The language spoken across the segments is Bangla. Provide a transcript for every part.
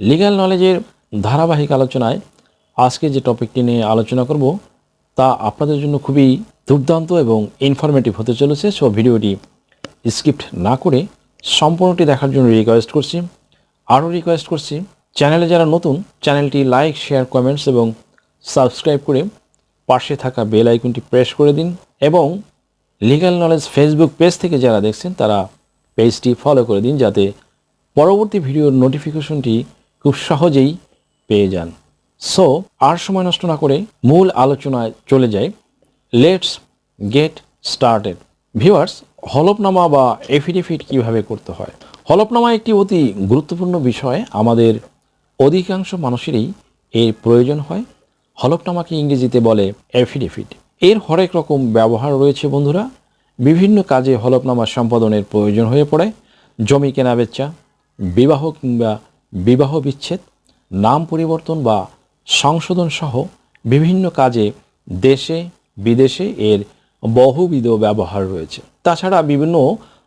লিগ্যাল নলেজের ধারাবাহিক আলোচনায় আজকে যে টপিকটি নিয়ে আলোচনা করব, তা আপনাদের জন্য খুবই দুর্দান্ত এবং ইনফরমেটিভ হতে চলেছে। সো ভিডিওটি স্কিপ্ট না করে সম্পূর্ণটি দেখার জন্য রিকোয়েস্ট করছি। আরও রিকোয়েস্ট করছি চ্যানেলে যারা নতুন চ্যানেলটি লাইক শেয়ার কমেন্টস এবং সাবস্ক্রাইব করে পাশে থাকা বেল আইকনটি প্রেস করে দিন এবং লিগ্যাল নলেজ ফেসবুক পেজ থেকে যারা দেখছেন, তারা পেজটি ফলো করে দিন যাতে পরবর্তী ভিডিওর নোটিফিকেশনটি খুব সহজেই পেয়ে যান। সো আর সময় নষ্ট না করে মূল আলোচনায় চলে যাই। লেটস গেট স্টার্টেড ভিউয়ার্স হলফনামা বা এফিডেভিট কীভাবে করতে হয়? হলফনামা একটি অতি গুরুত্বপূর্ণ বিষয়। আমাদের অধিকাংশ মানুষেরই এর প্রয়োজন হয়। হলফনামাকে ইংরেজিতে বলে এফিডেভিট এর হরেক রকম ব্যবহার রয়েছে বন্ধুরা। বিভিন্ন কাজে হলফনামা সম্পাদনের প্রয়োজন হয়ে পড়ে। জমি কেনা বেচা, বিবাহ কিংবা বিবাহ বিচ্ছেদ, নাম পরিবর্তন বা সংশোধন সহ বিভিন্ন কাজে দেশে, বিদেশে এর বহুবিধ ব্যবহার রয়েছে। তাছাড়া বিভিন্ন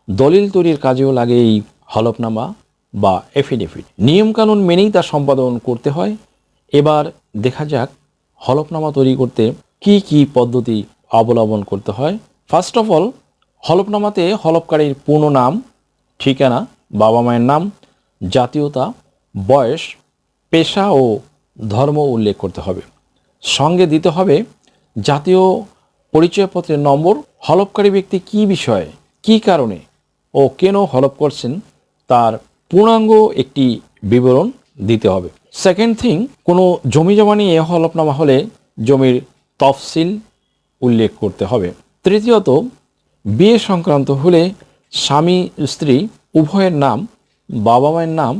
দলিল তৈরির কাজেও লাগে এই হলফনামা বা এফিডেভিট নিয়মকানুন মেনেই তা সম্পাদন করতে হয়। এবার দেখা যাক হলফনামা তৈরি করতে কি কি পদ্ধতি অবলম্বন করতে হয়। ফার্স্ট অফ অল হলফনামাতে হলফকারীর পূর্ণ নাম, ঠিকানা, বাবা মায়ের নাম, জাতীয়তা বয়স, পেশা ও ধর্ম উল্লেখ করতে হবে। সঙ্গে দিতে হবে জাতীয় পরিচয়পত্রের নম্বর, হলফকারী ব্যক্তি কী বিষয়ে, কী কারণে ও কেন হলফ করছেন তার পূর্ণাঙ্গ একটি বিবরণ দিতে হবে। সেকেন্ড থিং কোনো জমি জমা নিয়ে হলফনামা হলে জমির তফসিল উল্লেখ করতে হবে। তৃতীয়ত, বিয়ে সংক্রান্ত হলে স্বামী, স্ত্রী উভয়ের নাম, বাবা মায়ের নাম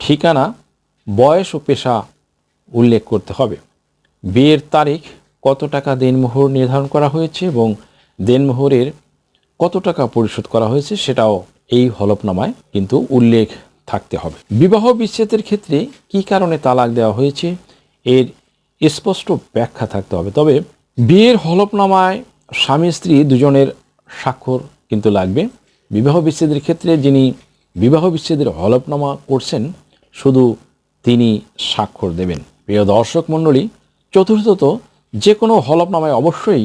ঠিকানা, বয়স ও পেশা উল্লেখ করতে হবে। বিয়ের তারিখ, কত টাকা দেনমোহর নির্ধারণ করা হয়েছে এবং দেনমোহরের কত টাকা পরিশোধ করা হয়েছে সেটাও এই হলফনামায় কিন্তু উল্লেখ থাকতে হবে। বিবাহ বিচ্ছেদের ক্ষেত্রে কি কারণে তালাক দেওয়া হয়েছে এর স্পষ্ট ব্যাখ্যা থাকতে হবে। তবে বিয়ের হলফনামায় স্বামী স্ত্রী দুজনের স্বাক্ষর কিন্তু লাগবে। বিবাহ বিচ্ছেদের ক্ষেত্রে যিনি বিবাহ বিচ্ছেদের হলফনামা করছেন শুধু তিনি স্বাক্ষর দেবেন। প্রিয় দর্শক মণ্ডলী চতুর্থত যে কোনো হলফনামায় অবশ্যই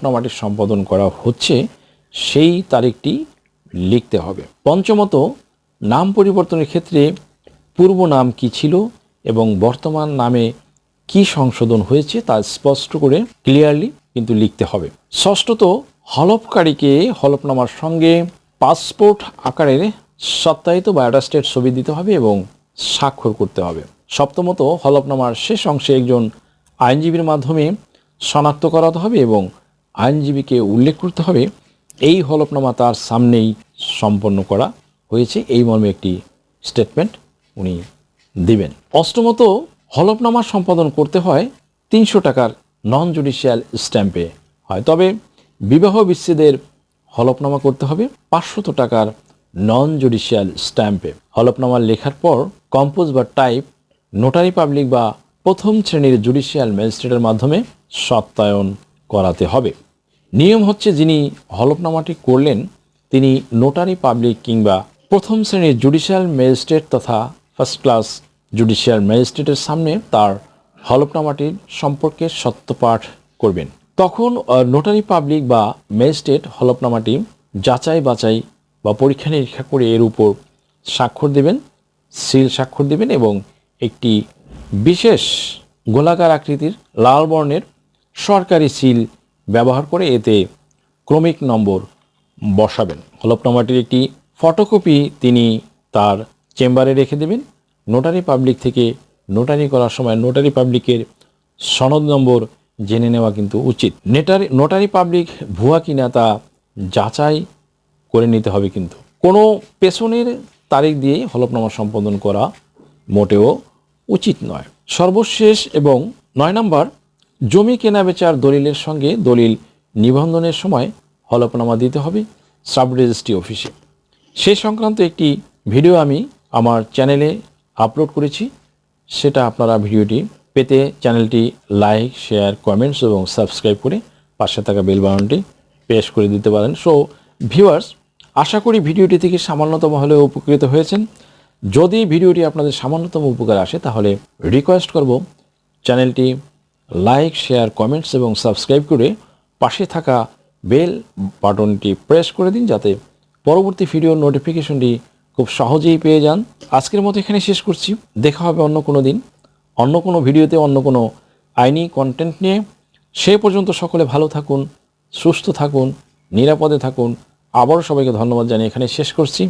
হলফনামাটি সম্পাদন করা হচ্ছে, সেই তারিখটি লিখতে হবে। পঞ্চমত, নাম পরিবর্তনের ক্ষেত্রে পূর্ব নাম কি ছিল এবং বর্তমান নামে কি সংশোধন হয়েছে তা স্পষ্ট করে ক্লিয়ারলি কিন্তু লিখতে হবে। ষষ্ঠত, হলফকারীকে হলফনামার সঙ্গে পাসপোর্ট আকারের সত্যায়িত বা অ্যাটাস্টেড ছবি দিতে হবে এবং স্বাক্ষর করতে হবে। সপ্তমত, হলফনামার শেষ অংশে একজন আইনজীবীর মাধ্যমে শনাক্ত করাতে হবে এবং আইনজীবীকে উল্লেখ করতে হবে, এই হলফনামা তার সামনেই সম্পন্ন করা হয়েছে। এই মর্মে একটি স্টেটমেন্ট উনি দিবেন। অষ্টমত, হলফনামা সম্পাদন করতে হয় তিনশো টাকার নন জুডিশিয়াল স্ট্যাম্পে হয়। তবে বিবাহ বিচ্ছেদের হলফনামা করতে হবে পাঁচশত টাকার নন জুডিশিয়াল স্ট্যাম্পে হলফনামা লেখার পর কম্পোজ বা টাইপ নোটারি পাবলিক বা প্রথম শ্রেণির জুডিশিয়াল ম্যাজিস্ট্রেটের মাধ্যমে সত্যায়ন করাতে হবে। নিয়ম হচ্ছে যিনি হলফনামাটি করলেন, তিনি নোটারি পাবলিক কিংবা প্রথম শ্রেণির জুডিশিয়াল ম্যাজিস্ট্রেট তথা ফার্স্ট ক্লাস জুডিশিয়াল ম্যাজিস্ট্রেটের সামনে তার হলফনামাটির সম্পর্কে সত্যপাঠ করবেন। তখন নোটারি পাবলিক বা ম্যাজিস্ট্রেট হলফনামাটি যাচাই বাছাই বা পরীক্ষা নিরীক্ষা করে এর উপর স্বাক্ষর দেবেন, সিল স্বাক্ষর দেবেন এবং একটি বিশেষ গোলাকার আকৃতির লাল বর্ণের সরকারি সিল ব্যবহার করে এতে ক্রমিক নম্বর বসাবেন। হলফনামাটির একটি ফটোকপি তিনি তার চেম্বারে রেখে দেবেন। নোটারি পাবলিক থেকে নোটারি করার সময় নোটারি পাবলিকের সনদ নম্বর জেনে নেওয়া কিন্তু উচিত। নেটারি, নোটারি পাবলিক ভুয়া কিনা তা যাচাই করে নিতে হবে কিন্তু। কোনো পেছনের তারিখ দিয়ে হলফনামা সম্পাদন করা মোটেও উচিত নয়। সর্বশেষ এবং নয় নম্বর জমি কেনা বেচার দলিলের সঙ্গে দলিল নিবন্ধনের সময় হলফনামা দিতে হবে সাব রেজিস্ট্রি অফিসে। সে সংক্রান্ত একটি ভিডিও আমি আমার চ্যানেলে আপলোড করেছি। সেটা আপনারা ভিডিওটি পেতে চ্যানেলটি লাইক, শেয়ার, কমেন্টস এবং সাবস্ক্রাইব করে পাশে থাকা বেল বাটনটি প্রেস করে দিতে পারেন। সো ভিউয়ার্স আশা করি ভিডিওটি থেকে সামান্যতম হলেও উপকৃত হয়েছেন। যদি ভিডিওটি আপনাদের সামান্যতম উপকার আসে, তাহলে রিকোয়েস্ট করব চ্যানেলটি লাইক শেয়ার কমেন্টস এবং সাবস্ক্রাইব করে পাশে থাকা বেল বাটনটি প্রেস করে দিন যাতে পরবর্তী ভিডিওর নোটিফিকেশনটি খুব সহজেই পেয়ে যান। আজকের মতো এখানে শেষ করছি। দেখা হবে অন্য কোনো দিন। অন্য কোনো ভিডিওতে অন্য কোনো আইনি কন্টেন্ট নিয়ে। সে পর্যন্ত সকলে ভালো থাকুন, সুস্থ থাকুন, নিরাপদে থাকুন। আবারও সবাইকে ধন্যবাদ জানিয়ে এখানে শেষ করছি।